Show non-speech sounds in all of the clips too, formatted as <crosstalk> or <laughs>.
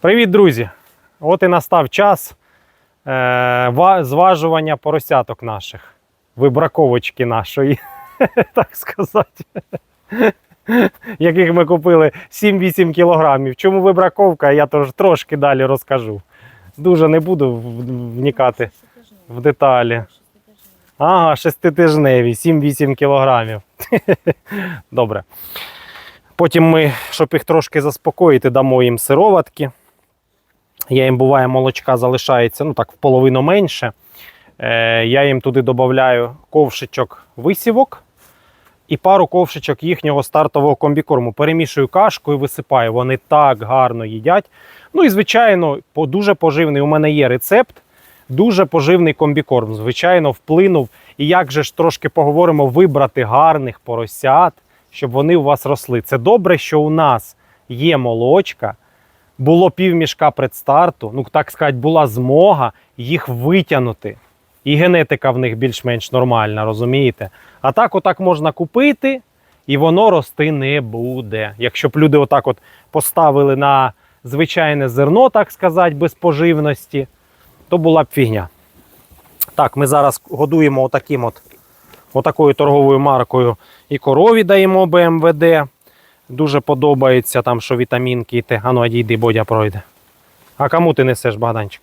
Привіт, друзі! От і настав час е, зважування поросяток наших, вибраковочки нашої, <laughs> так сказати, <laughs> яких ми купили 7-8 кілограмів. Чому вибраковка, я трошки далі розкажу. Дуже не буду вникати в деталі. Ага, шеститижневі, 7-8 кілограмів. <laughs> Добре. Потім ми, щоб їх трошки заспокоїти, дамо їм сироватки. Я їм буває молочка залишається ну так, в половину менше. Е, я їм туди додаю ковшичок висівок і пару ковшичок їхнього стартового комбікорму. Перемішую кашку і висипаю. Вони так гарно їдять. Ну і, звичайно, дуже поживний у мене є рецепт. Дуже поживний комбікорм. Звичайно, вплинув. І як же ж трошки поговоримо, вибрати гарних поросят, щоб вони у вас росли. Це добре, що у нас є молочка, було півмішка предстарту, ну так сказати, була змога їх витягнути. І генетика в них більш-менш нормальна, розумієте? А так, отак можна купити, і воно рости не буде. Якщо б люди отак от поставили на звичайне зерно, так сказати, без поживності, то була б фігня. Так, ми зараз годуємо отаким от, отакою торговою маркою і корові даємо БМВД. Дуже подобається там, що вітамінки і те. Ану, одійди, Бодя пройде. А кому ти несеш, Богданчик?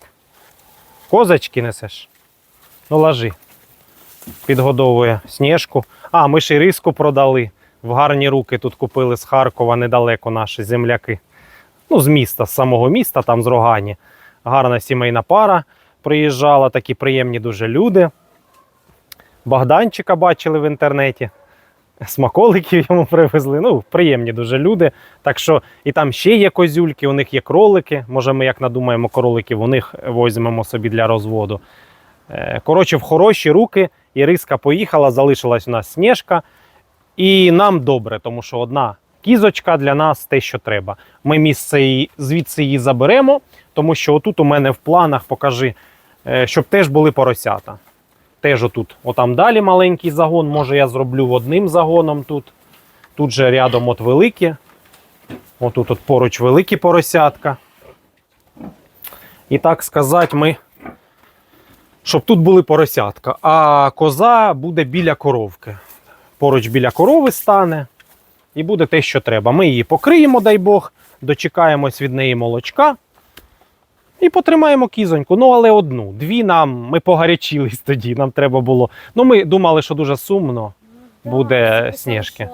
Козочки несеш? Ну, ложи. Підгодовує сніжку. А, ми ще й риску продали. В гарні руки тут купили з Харкова недалеко наші земляки. Ну, з міста, з самого міста, там з Рогані. Гарна сімейна пара приїжджала, такі приємні дуже люди. Богданчика бачили в інтернеті. Смаколиків йому привезли. Ну, приємні дуже люди. Так що і там ще є козюльки, у них є кролики. Може, ми як надумаємо кроликів, у них візьмемо собі для розводу. Е, Коротше, в хороші руки. Іриска поїхала, залишилась у нас сніжка. І нам добре, тому що одна кізочка для нас те, що треба. Ми місце її, звідси її заберемо, тому що отут у мене в планах покажи, е, щоб теж були поросята. Теж отут. Отам далі маленький загон. Може, я зроблю одним загоном тут. Тут же рядом от великі. Отут от поруч великі поросятка. І так сказати, ми. Щоб тут були поросятка. А коза буде біля коровки. Поруч біля корови стане. І буде те, що треба. Ми її покриємо, дай Бог, дочекаємось від неї молочка. І потримаємо кізоньку. Ну, але одну. Дві нам ми погарячились тоді. Нам треба було. Ну, ми думали, що дуже сумно. Буде Сніжки.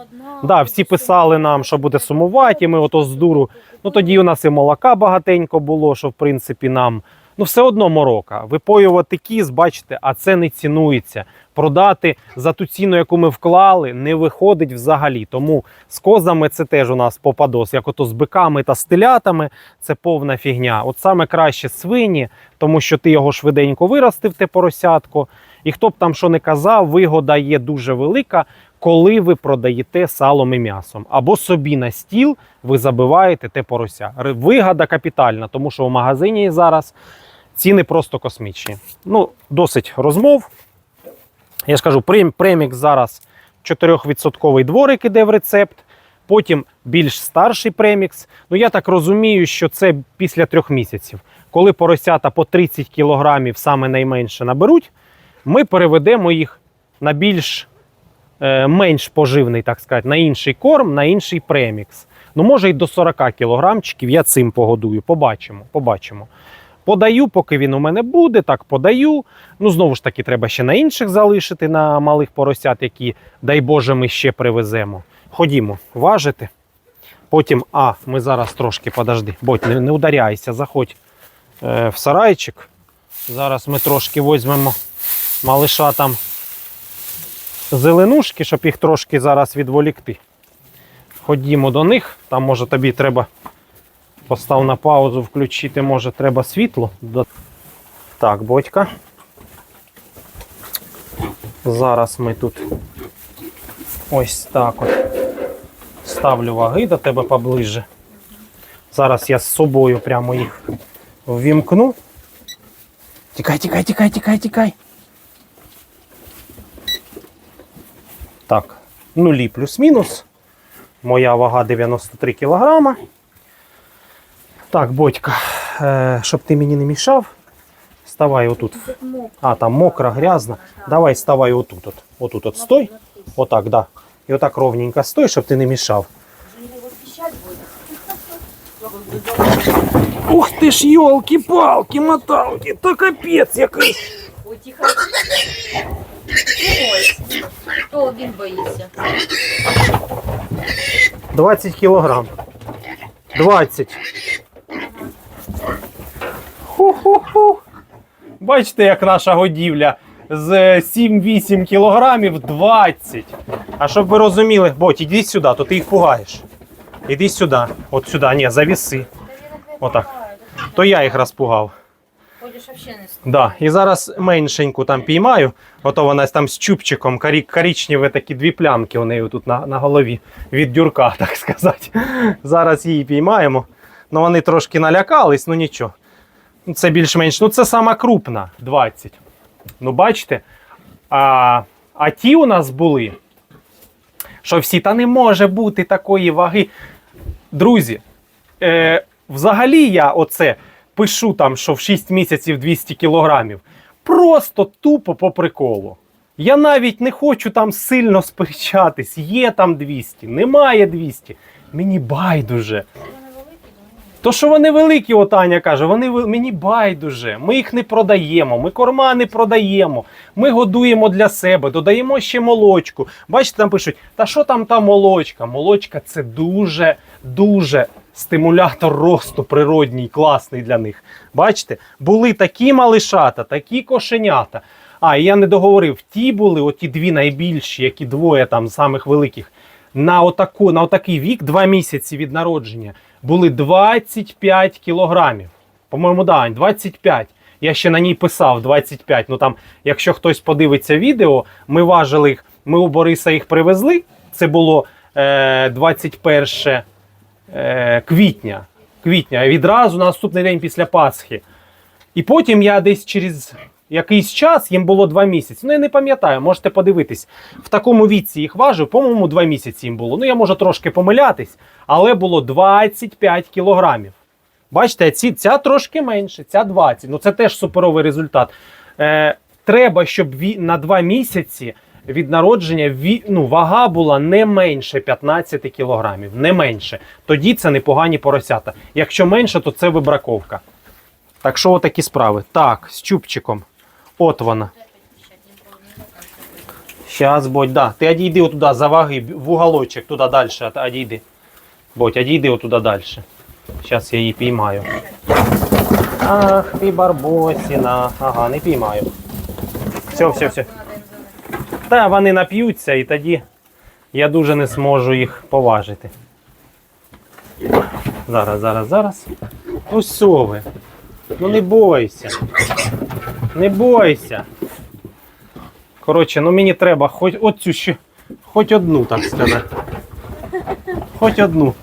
Да, всі писали нам, що буде сумувати, і ми ото з дуру. Ну тоді у нас і молока багатенько було, що в принципі нам. Ну, все одно морока. Випоювати кіз, бачите, а це не цінується. Продати за ту ціну, яку ми вклали, не виходить взагалі. Тому з козами це теж у нас попадос. Як ото з биками та з це повна фігня. От саме краще свині, тому що ти його швиденько виростив, те поросятко. І хто б там що не казав, вигода є дуже велика, коли ви продаєте салом і м'ясом. Або собі на стіл ви забиваєте те порося. Вигода капітальна, тому що в магазині зараз ціни просто космічні. Ну, досить розмов. Я ж кажу, прем- премікс зараз 4% дворик іде в рецепт. Потім більш старший премікс. Ну я так розумію, що це після трьох місяців. Коли поросята по 30 кілограмів саме найменше наберуть, ми переведемо їх на більш е, менш поживний, так сказати, на інший корм, на інший премікс. Ну, може, й до 40 кілограмчиків я цим погодую. Побачимо, побачимо. Подаю, поки він у мене буде, так подаю. Ну, знову ж таки, треба ще на інших залишити, на малих поросят, які, дай Боже, ми ще привеземо. Ходімо, важити. Потім, а, ми зараз трошки подожди, будь, не, не ударяйся, заходь е, в сарайчик. Зараз ми трошки візьмемо малиша там зеленушки, щоб їх трошки зараз відволікти. Ходімо до них. Там, може, тобі треба постав на паузу, включити, може, треба світло. Так, бодька. Зараз ми тут ось так от ставлю ваги до тебе поближе. Зараз я з собою прямо їх ввімкну. Тікай, тікай, тікай, тікай, тікай. Так, нулі плюс-мінус. Моя вага 93 кілограма. Так, бодька, е, щоб ти мені не мішав, ставай отут. Тут мокро. А, там мокро, грязно. Давай ставай отут. От. Отут от стой. Отак, да. І отак ровненько стой, щоб ти не мішав. Вже його захищати буде. Ух ти ж, йолки-палки, моталки, то капець який. Ой, тихо. Ось. То він боїться. 20 кілограм. 20. Бачите, як наша годівля з 7-8 кілограмів 20. А щоб ви розуміли, Боть, іди сюди, то ти їх пугаєш. Іди сюди. От сюди, ні, завіси. Отак. То я їх розпугав. Да. І зараз меншеньку там піймаю. Ото вона там з чубчиком, коричневі такі дві плямки у неї тут на, на голові. Від дюрка, <laughs> так сказати. Зараз її піймаємо. Ну вони трошки налякались, ну нічого. Це більш-менш. Ну це сама крупна 20. Ну, бачите? А, а ті у нас були. Що всі, та не може бути такої ваги. Друзі, е, взагалі я оце пишу там, що в 6 місяців 200 кілограмів. Просто тупо по приколу. Я навіть не хочу там сильно сперечатись. Є там 200, немає 200. Мені байдуже. То, що вони великі, от Аня каже, вони мені байдуже. Ми їх не продаємо, ми корма не продаємо. Ми годуємо для себе, додаємо ще молочку. Бачите, там пишуть, та що там та молочка? Молочка це дуже, дуже стимулятор росту природній, класний для них. Бачите, були такі малишата, такі кошенята. А, і я не договорив, ті були, оті дві найбільші, які двоє там самих великих. На, отаку, на отакий вік, два місяці від народження, були 25 кілограмів. По-моєму, да, Ань, 25. Я ще на ній писав 25. Ну там, якщо хтось подивиться відео, ми важили їх, ми у Бориса їх привезли. Це було е, 21 е, квітня. Квітня, відразу на наступний день після Пасхи. І потім я десь через якийсь час, їм було два місяці. Ну, я не пам'ятаю, можете подивитись. В такому віці їх важив, по-моєму, два місяці їм було. Ну, я можу трошки помилятись, але було 25 кілограмів. Бачите, ці, ця трошки менше, ця 20. Ну, це теж суперовий результат. Е, треба, щоб ві, на два місяці від народження ві, ну, вага була не менше 15 кілограмів. Не менше. Тоді це непогані поросята. Якщо менше, то це вибраковка. Так що отакі справи. Так, з чубчиком. От вона. Щас, Бодь, да. Ти одійди отуда за ваги, в уголочок, туди далі, одійди. Бодь, одійди отуда далі. Зараз я її піймаю. Ах, ти барбосіна. Ага, не піймаю. Все, все, все. Та вони нап'ються і тоді я дуже не зможу їх поважити. Зараз, зараз, зараз. Ну що ви? Ну не бойся. Не бойся. Коротше, ну мені треба хоч оцю ще, хоч одну, так сказати. Хоч одну.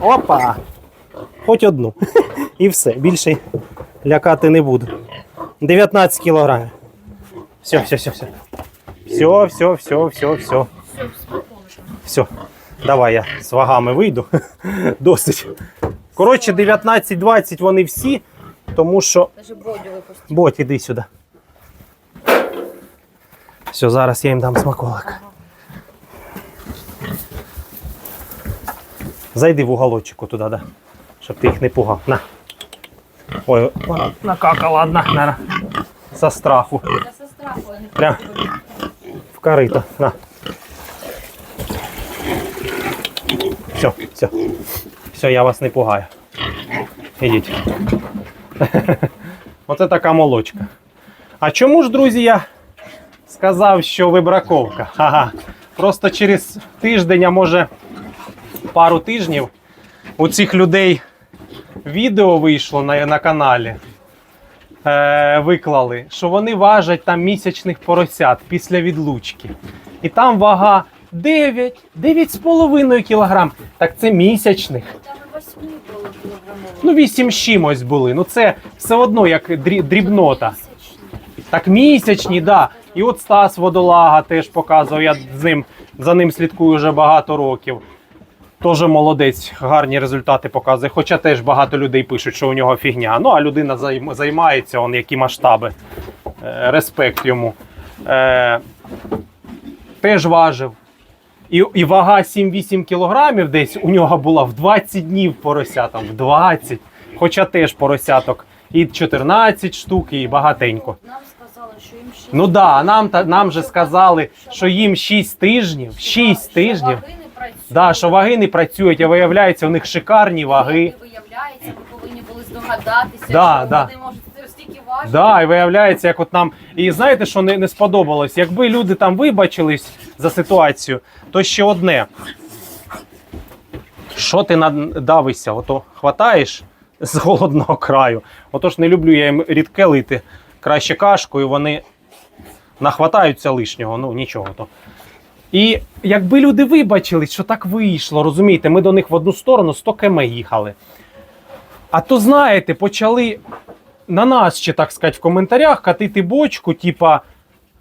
Опа! Хоч одну. І все. Більше лякати не буду. 19 кілограмів. Все, все, все, все. Все, все, все, все, все. Все. Давай я з вагами вийду. Досить. Коротше, 19-20 вони всі, тому що. Даже бодю випустив. Боть, іди сюди. Все, зараз я їм дам смаколик. Зайди в уголочок туди, да? щоб ти їх не пугав. На. Ой, вона накакала одна, на. Со страху. Я со страху, а не Прям. В корито. На. Все, все. Все, я вас не пугаю. Ідіть. <laughs> Оце така молочка. А чому ж, друзі, я сказав, що вибраковка? Ага. Просто через тиждень, а може пару тижнів у цих людей відео вийшло на, на каналі. Е, виклали, що вони важать там місячних поросят після відлучки. І там вага 9, 9,5 кілограм. Так це місячних. Там і восьми було кілограмово. Ну, 8 з чимось були. Ну це все одно як дрібнота. Так місячні, да. І от Стас Водолага теж показував, я з ним, за ним слідкую вже багато років. Теж молодець, гарні результати показує. Хоча теж багато людей пишуть, що у нього фігня. Ну, а людина займається, он які масштаби. Е, респект йому. Е, теж важив. І, і вага 7-8 кілограмів десь у нього була в 20 днів поросятам, в 20. Хоча теж поросяток і 14 штук, і багатенько. Нам сказали, що їм 6 Ну да, нам, та, нам же сказали, що їм 6 тижнів, 6 тижнів. Ваги не працюють. Да, що ваги не працюють, а виявляється, у них шикарні ваги. І виявляється, ви повинні були здогадатися, Да, що да. вони можуть стільки. Да, і виявляється, як от нам. І знаєте, що не, не сподобалось? Якби люди там вибачились за ситуацію, то ще одне. Що ти надавишся? Ото хватаєш з голодного краю. Отож не люблю я їм рідке лити. Краще кашкою, вони нахватаються лишнього, ну нічого то. І якби люди вибачились, що так вийшло, розумієте, ми до них в одну сторону 100 км їхали. А то, знаєте, почали на нас ще, так сказати, в коментарях катити бочку, типа,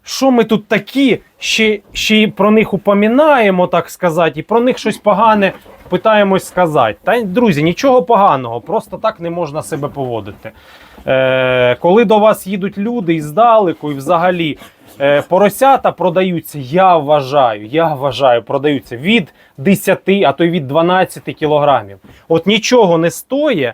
що ми тут такі, ще, ще про них упомінаємо, так сказати, і про них щось погане питаємось сказати. Та, друзі, нічого поганого, просто так не можна себе поводити. Е, коли до вас їдуть люди іздалеку, і взагалі е, поросята продаються, я вважаю, я вважаю, продаються від 10, а то й від 12 кілограмів. От нічого не стоїть.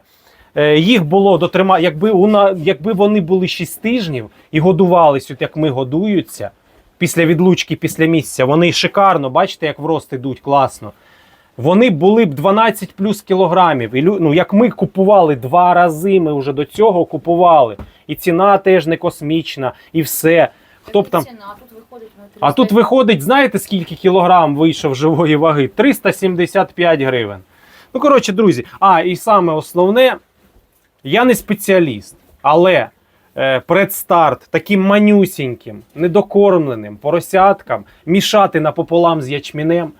Е, їх було дотрима, якби уна, якби вони були 6 тижнів і годувались, от як ми годуються після відлучки, після місяця, вони шикарно, бачите, як в рост ідуть класно. Вони були б 12 плюс кілограмів. І, ну, як ми купували два рази, ми вже до цього купували. І ціна теж не космічна, і все. Хто б там. Ціна, тут виходить на 300. А тут виходить, знаєте, скільки кілограм вийшов живої ваги? 375 гривень. Ну, коротше, друзі, а і саме основне, я не спеціаліст, але е, предстарт таким манюсіньким, недокормленим поросяткам мішати напополам з ячмінем.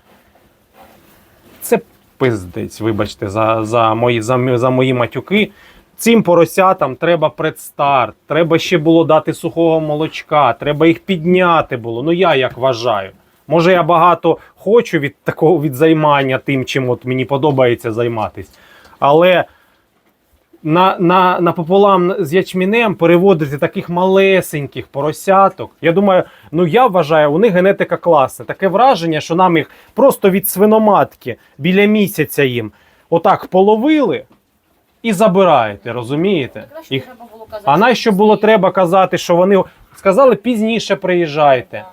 Це пиздець, вибачте, за, за, мої, за, за мої матюки. Цим поросятам треба предстарт, треба ще було дати сухого молочка, треба їх підняти було. Ну я як вважаю. Може, я багато хочу від такого від займання тим, чим от мені подобається займатися. Але на, на, напополам з ячмінем переводити таких малесеньких поросяток. Я думаю, ну я вважаю, у них генетика класна. Таке враження, що нам їх просто від свиноматки біля місяця їм отак половили і забираєте, розумієте? Їх... А нащо було треба казати, що вони сказали пізніше приїжджайте.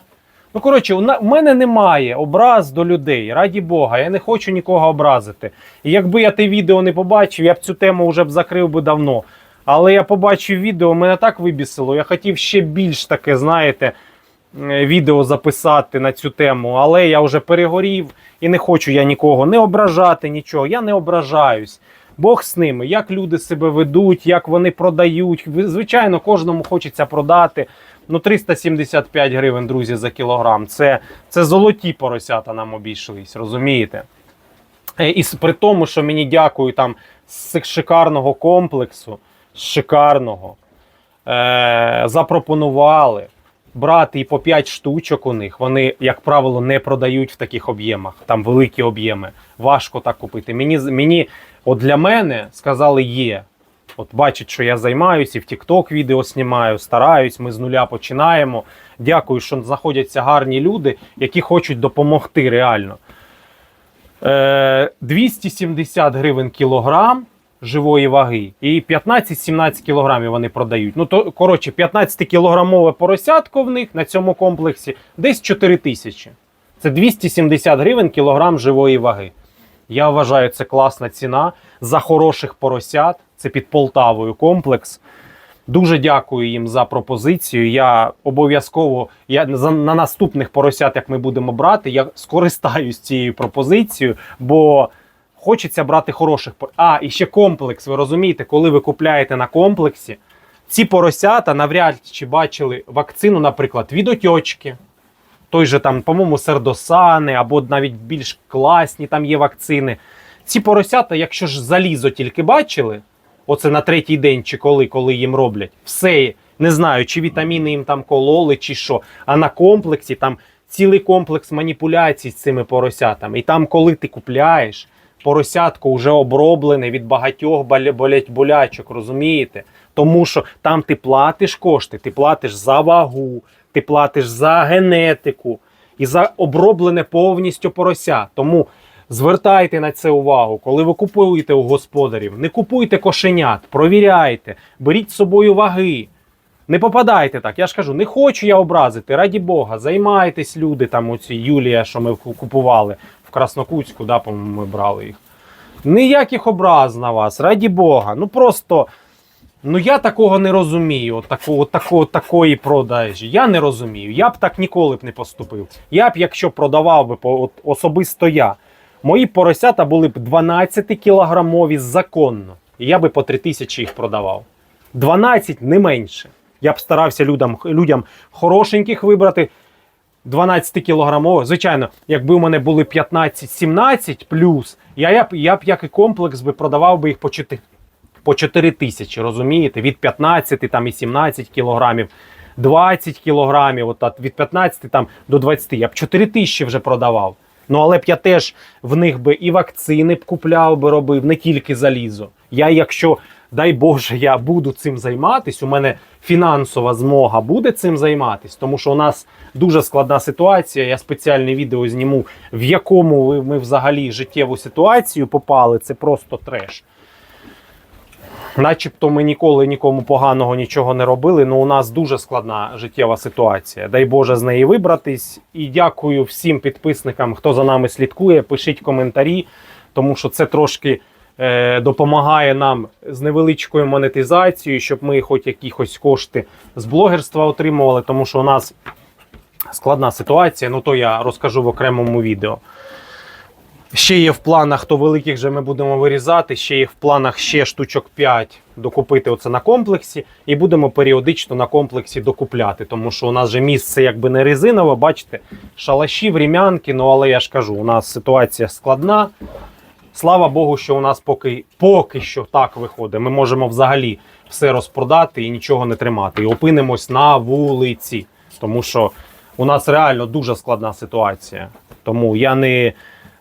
Ну, коротше, у мене немає образ до людей, раді Бога, я не хочу нікого образити. І якби я те відео не побачив, я б цю тему вже б закрив би давно. Але я побачив відео, мене так вибісило. Я хотів ще більш таке, знаєте, е, відео записати на цю тему, але я вже перегорів і не хочу я нікого не ображати, нічого. Я не ображаюсь. Бог з ними, як люди себе ведуть, як вони продають. Звичайно, кожному хочеться продати. Ну, 375 гривень, друзі, за кілограм. Це, це золоті поросята нам обійшлись, розумієте? Е, І при тому, що мені дякую там з шикарного комплексу, шикарного, е, запропонували брати і по 5 штучок у них. Вони, як правило, не продають в таких об'ємах. Там великі об'єми. Важко так купити. Мені, мені от для мене сказали, є. От бачать, що я займаюся, і в TikTok відео знімаю, стараюсь, ми з нуля починаємо. Дякую, що знаходяться гарні люди, які хочуть допомогти реально. Е, 270 гривень кілограм живої ваги і 15-17 кілограмів вони продають. Ну, то, коротше, 15-кілограмове поросятко в них на цьому комплексі десь 4 тисячі. Це 270 гривень кілограм живої ваги. Я вважаю, це класна ціна за хороших поросят. Це під Полтавою комплекс. Дуже дякую їм за пропозицію. Я обов'язково я за- на наступних поросят, як ми будемо брати, я скористаюсь цією пропозицією, бо хочеться брати хороших А, і ще комплекс. Ви розумієте, коли ви купляєте на комплексі, ці поросята навряд чи бачили вакцину, наприклад, від отьочки. Той же там, по-моєму, сердосани, або навіть більш класні там є вакцини. Ці поросята, якщо ж залізо тільки бачили, оце на третій день чи коли, коли їм роблять, все, не знаю, чи вітаміни їм там кололи, чи що. А на комплексі там цілий комплекс маніпуляцій з цими поросятами. І там, коли ти купляєш, поросятко вже оброблене від багатьох боля- болять болячок, розумієте? Тому що там ти платиш кошти, ти платиш за вагу, ти платиш за генетику і за оброблене повністю порося. Тому звертайте на це увагу, коли ви купуєте у господарів, не купуйте кошенят, провіряйте, беріть з собою ваги. Не попадайте так. Я ж кажу, не хочу я образити, раді Бога, займайтесь люди, там оці Юлія, що ми купували в Краснокутську, да, по-моєму, ми брали їх. Ніяких образ на вас, раді Бога. Ну просто. Ну я такого не розумію, такого, такого, такої продажі. Я не розумію. Я б так ніколи б не поступив. Я б, якщо продавав би от, особисто я, мої поросята були б 12 кілограмові законно. І я би по 3 тисячі їх продавав. 12 не менше. Я б старався людям, людям хорошеньких вибрати. 12 кілограмових. Звичайно, якби у мене були 15-17 плюс, я, я, б, я б як і комплекс би продавав би їх по 4, по 4 тисячі, розумієте? Від 15 там, і 17 кілограмів, 20 кілограмів, от, від 15 там, до 20, я б 4 тисячі вже продавав. Ну, але б я теж в них би і вакцини б купляв би робив, не тільки залізо. Я, якщо, дай Боже, я буду цим займатись, у мене фінансова змога буде цим займатись, тому що у нас дуже складна ситуація. Я спеціальне відео зніму, в якому ми взагалі життєву ситуацію попали. Це просто треш. Начебто ми ніколи нікому поганого нічого не робили, але у нас дуже складна життєва ситуація. Дай Боже з неї вибратись. І дякую всім підписникам, хто за нами слідкує. Пишіть коментарі, тому що це трошки е, допомагає нам з невеличкою монетизацією, щоб ми хоч якісь кошти з блогерства отримували, тому що у нас складна ситуація. Ну то я розкажу в окремому відео. Ще є в планах, то великих же ми будемо вирізати. Ще є в планах ще штучок 5 докупити оце на комплексі, і будемо періодично на комплексі докупляти. Тому що у нас же місце якби не резинове, бачите, шалаші, врем'янки, ну але я ж кажу, у нас ситуація складна. Слава Богу, що у нас поки, поки що так виходить. Ми можемо взагалі все розпродати і нічого не тримати. І опинимось на вулиці. Тому що у нас реально дуже складна ситуація. Тому я не,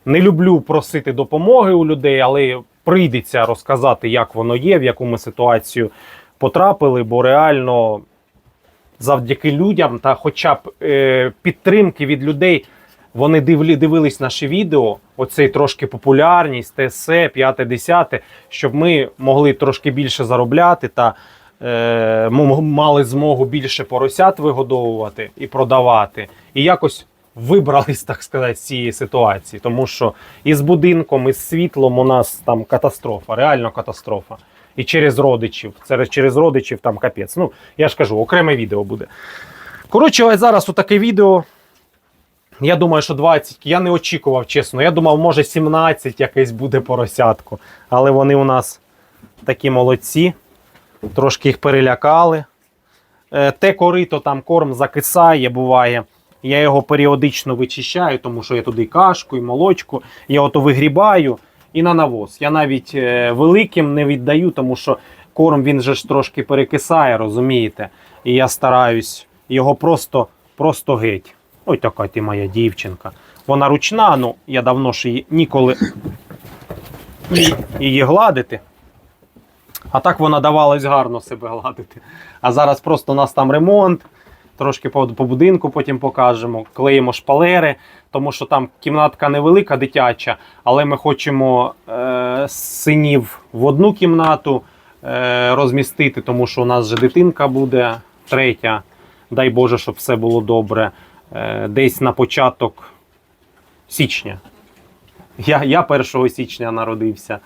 не люблю просити допомоги у людей, але прийдеться розказати, як воно є, в яку ми ситуацію потрапили, бо реально завдяки людям та хоча б е, підтримки від людей. Вони дивлі, дивились наші відео, оцей трошки популярність, ТСЕ, 5-10, щоб ми могли трошки більше заробляти та е, мали змогу більше поросят вигодовувати і продавати. І якось вибрались, так сказати, з цієї ситуації. Тому що із будинком, із світлом у нас там катастрофа, реально катастрофа. І через родичів. Через родичів там капець. Ну, я ж кажу, окреме відео буде. Коротше, ось зараз отаке відео. Я думаю, що 20. Я не очікував, чесно. Я думав, може 17 якесь буде поросятку. Але вони у нас такі молодці. Трошки їх перелякали. Е, Те корито там корм закисає, буває. Я його періодично вичищаю, тому що я туди кашку, і молочку. Я ото вигрібаю і на навоз. Я навіть е, великим не віддаю, тому що корм він же ж трошки перекисає, розумієте? І я стараюсь його просто, просто геть. Ой, така ти моя дівчинка. Вона ручна, ну я давно ж її ніколи її гладити. А так вона давалась гарно себе гладити. А зараз просто у нас там ремонт, трошки по, по будинку потім покажемо. Клеїмо шпалери, тому що там кімнатка невелика, дитяча, але ми хочемо е, синів в одну кімнату е, розмістити, тому що у нас же дитинка буде третя. Дай Боже, щоб все було добре. Е, десь на початок січня. Я, я 1 січня народився.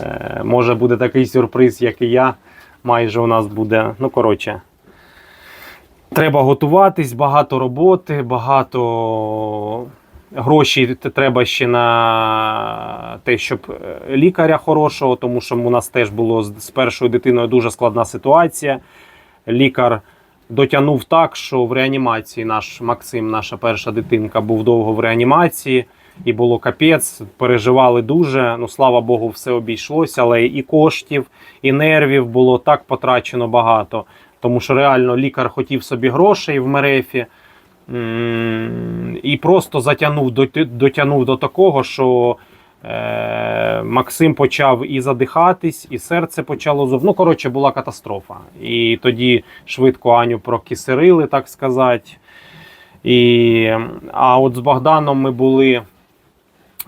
Е, може буде такий сюрприз, як і я. Майже у нас буде. Ну, коротше. Треба готуватись, багато роботи, багато грошей треба ще на те, щоб е, лікаря хорошого, тому що у нас теж було з з першою дитиною дуже складна ситуація. Лікар дотягнув так, що в реанімації наш Максим, наша перша дитинка, був довго в реанімації, і було капець. Переживали дуже. Ну слава Богу, все обійшлося, але і коштів, і нервів було так потрачено багато. Тому що реально лікар хотів собі грошей в Мерефі. І просто затягнув, дотягнув до такого, що Е, Максим почав і задихатись, і серце почало зов. Ну, коротше, була катастрофа. І тоді швидко Аню прокисерили, так сказати. І, а от з Богданом ми були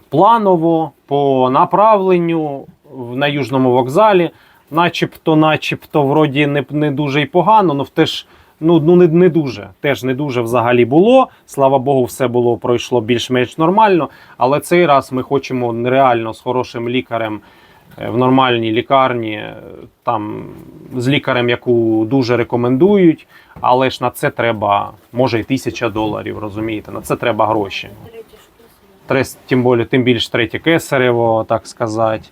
планово по направленню на Южному вокзалі. Начебто, начебто, вроді не, не дуже й погано, але теж ну, ну не, не дуже. Теж не дуже взагалі було. Слава Богу, все було пройшло більш-менш нормально. Але цей раз ми хочемо реально з хорошим лікарем е, в нормальній лікарні, е, там з лікарем, яку дуже рекомендують. Але ж на це треба, може, і тисяча доларів, розумієте? На це треба гроші. Трес, тим більше, тим більш третє кесарево, так сказати.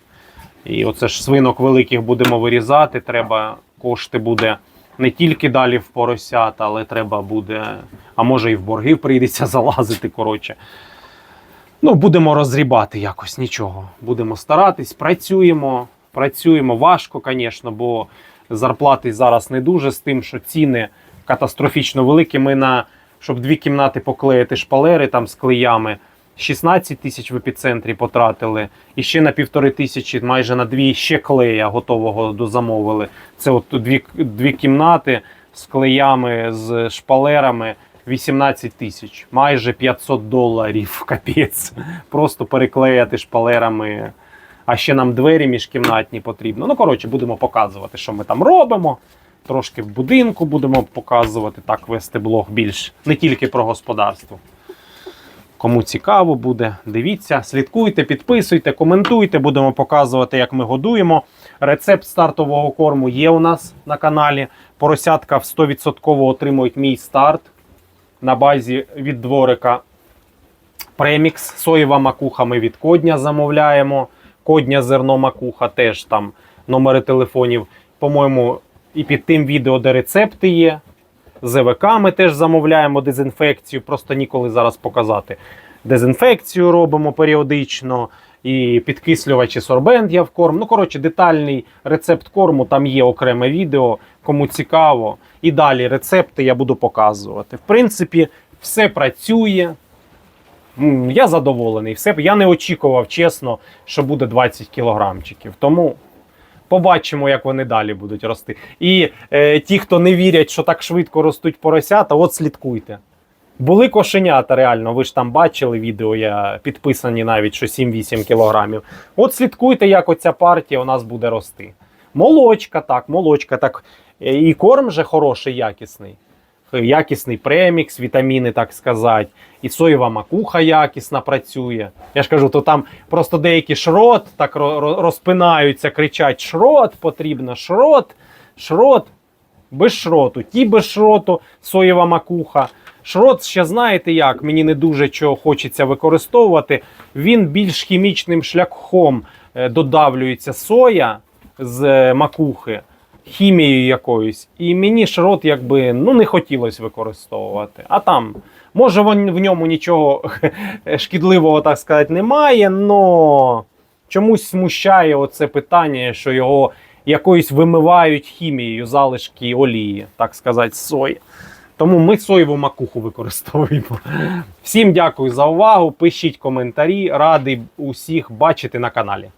І оце ж свинок великих будемо вирізати. Треба кошти буде не тільки далі в поросят, але треба буде, а може і в борги прийдеться <laughs> залазити. Коротше. Ну, будемо розрібати якось нічого. Будемо старатись, працюємо. Працюємо важко, звісно, бо зарплати зараз не дуже з тим, що ціни катастрофічно великі. Ми на щоб дві кімнати поклеїти шпалери там з клеями. 16 тисяч в епіцентрі потратили, і ще на півтори тисячі, майже на дві ще клея готового дозамовили. Це от дві, дві кімнати з клеями, з шпалерами 18 тисяч, майже 500 доларів. <laughs> Капець. Просто переклеяти шпалерами. А ще нам двері міжкімнатні потрібно. Ну, коротше, будемо показувати, що ми там робимо. Трошки в будинку будемо показувати, так вести блог більш не тільки про господарство. Кому цікаво буде, дивіться, слідкуйте, підписуйте, коментуйте. Будемо показувати, як ми годуємо. Рецепт стартового корму є у нас на каналі. Поросятка в 100% отримують мій старт на базі від дворика. Премікс, соєва макуха ми від кодня замовляємо. Кодня зерно макуха теж там номери телефонів. По-моєму, і під тим відео, де рецепти є. ЗВК ми теж замовляємо дезінфекцію, просто ніколи зараз показати. Дезінфекцію робимо періодично, і підкислювачі сорбент я в корм. Ну, коротше, детальний рецепт корму, там є окреме відео, кому цікаво. І далі рецепти я буду показувати. В принципі, все працює. Я задоволений. Все, я не очікував, чесно, що буде 20 кілограмчиків. Тому побачимо, як вони далі будуть рости. І е, ті, хто не вірять, що так швидко ростуть поросята, от слідкуйте. Були кошенята, реально, ви ж там бачили відео, я підписані навіть, що 7-8 кілограмів. От слідкуйте, як оця партія у нас буде рости. Молочка, так, молочка, так. Е, І корм же хороший, якісний. Е, Якісний премікс, вітаміни, так сказати. І соєва макуха якісна працює. Я ж кажу, то там просто деякі шрот так ро- ро- розпинаються, кричать: шрот потрібно, шрот, шрот. Без шроту, ті без шроту, соєва макуха. Шрот ще знаєте як, мені не дуже чого хочеться використовувати. Він більш хімічним шляхом е, додавлюється соя з е, макухи, хімією якоюсь. І мені шрот якби ну, не хотілося використовувати. А там, може, в ньому нічого <laughs> шкідливого, так сказати, немає, але чомусь смущає оце питання, що його якоюсь вимивають хімією залишки олії, так сказати, сої. Тому ми соєву макуху використовуємо. Всім дякую за увагу. Пишіть коментарі. Радий усіх бачити на каналі.